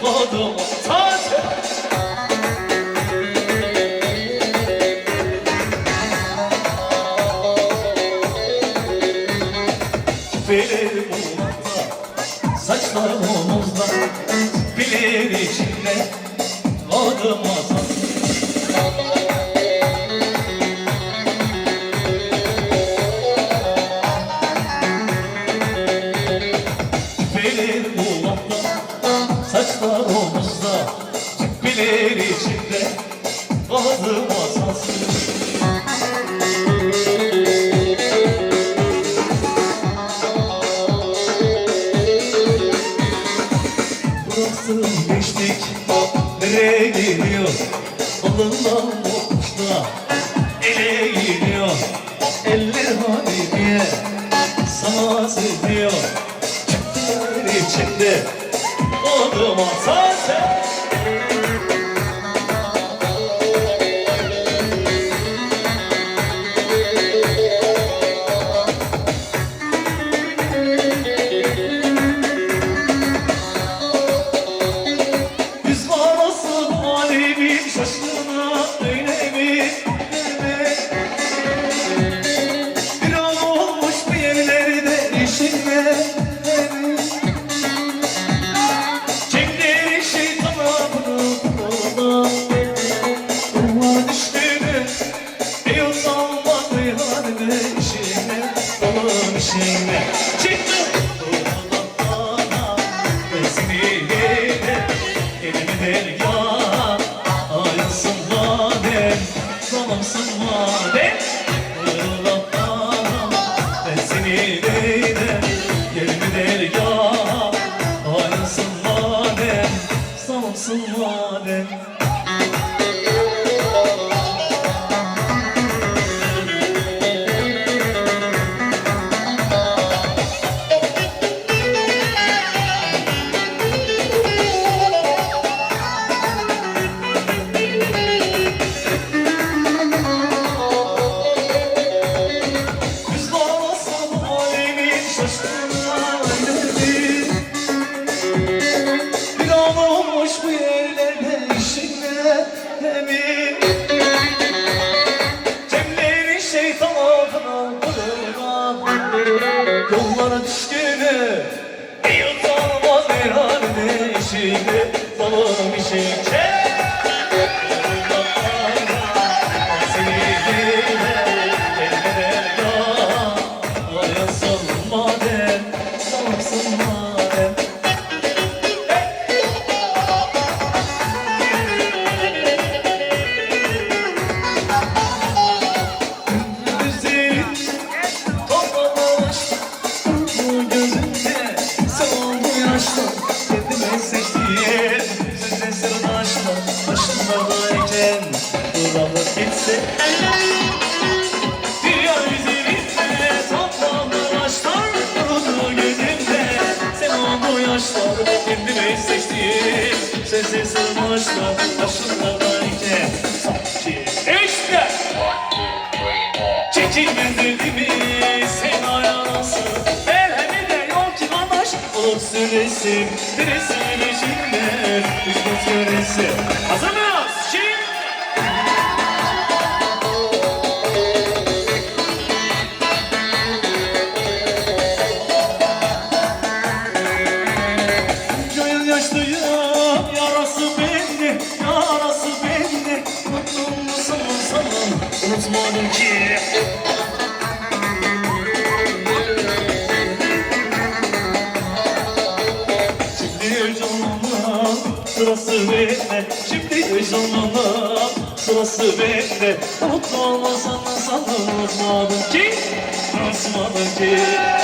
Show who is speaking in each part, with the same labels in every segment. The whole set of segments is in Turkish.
Speaker 1: Kodum Benim umutla Saçlarım omuzda Bilir içinde Adım geçtik? Nereye gidiyor? Alından mutluğa Ele Eller habibiye Sana seviyor Çıktılar içinde Adıma sen Dergaha Ayasın madem Kendime seçtiğim Sözde sırdaşla Başındayken Sanki işte. Çekilmez mi sen ayağısı Elhemi de yok ki anaş Olup söylesin Biri söyleyişinler Düşman söylesin Hazır mıyız? Yarası bende Mutlu musun sana Unutmadım ki. Şimdi canımla sırası bende Şimdi canımla sırası bende olmasan da sana unutmadım ki. Unutmadım ki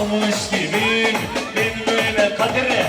Speaker 1: olmuş gibi Ben böyle kadere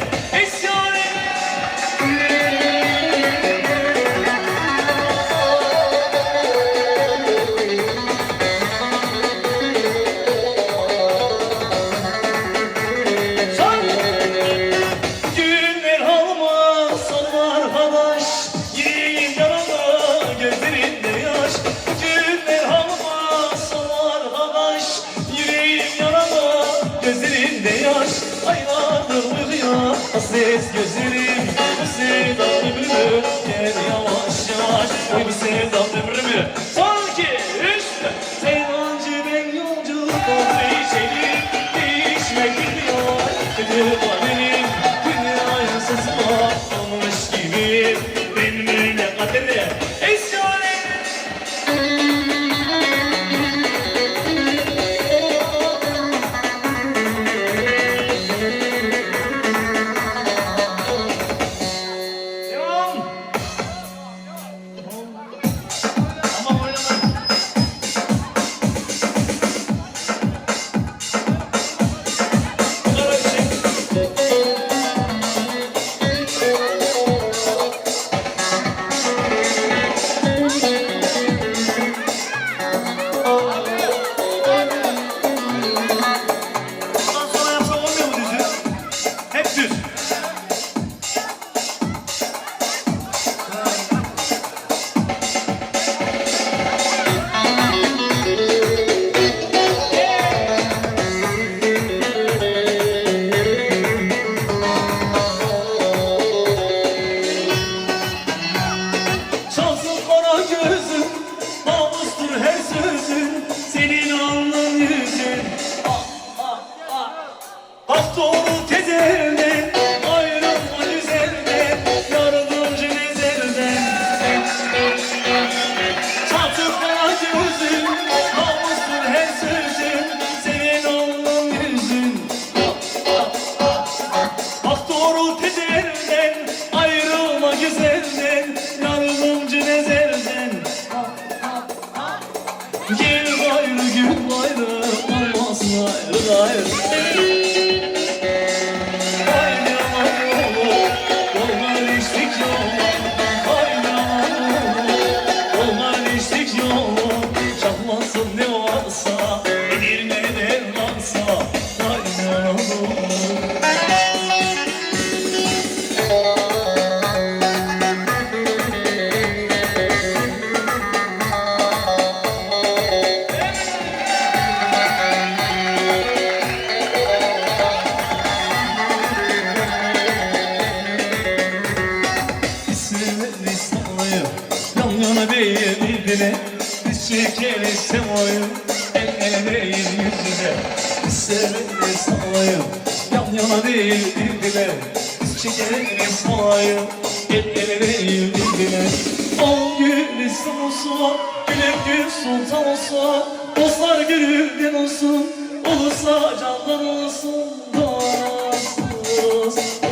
Speaker 1: Deus. dile Biz çekeriz semoyu El değil yüz yüze. Biz severiz salayı Yan yana değil bir dile Biz çekeriz El değil bir On gün İslam olsa Güle gün sultan olsa. Bozlar gülü din olsun Olursa candan olsun Dost, dost,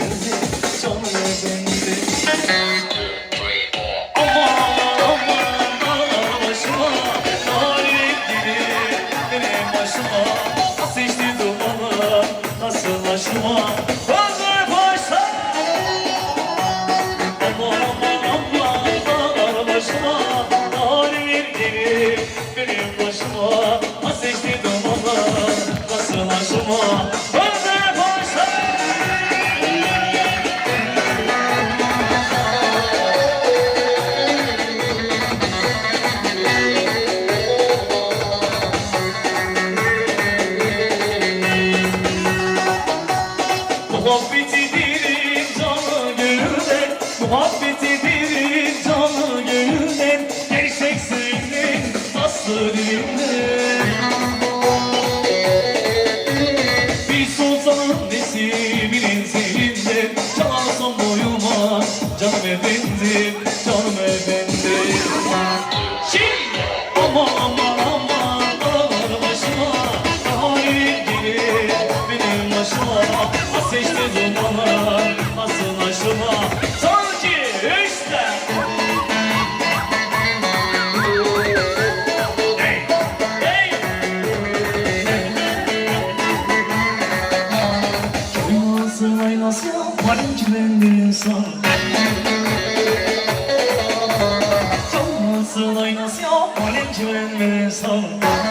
Speaker 1: 왠지 rompe Benjamin Minnesota.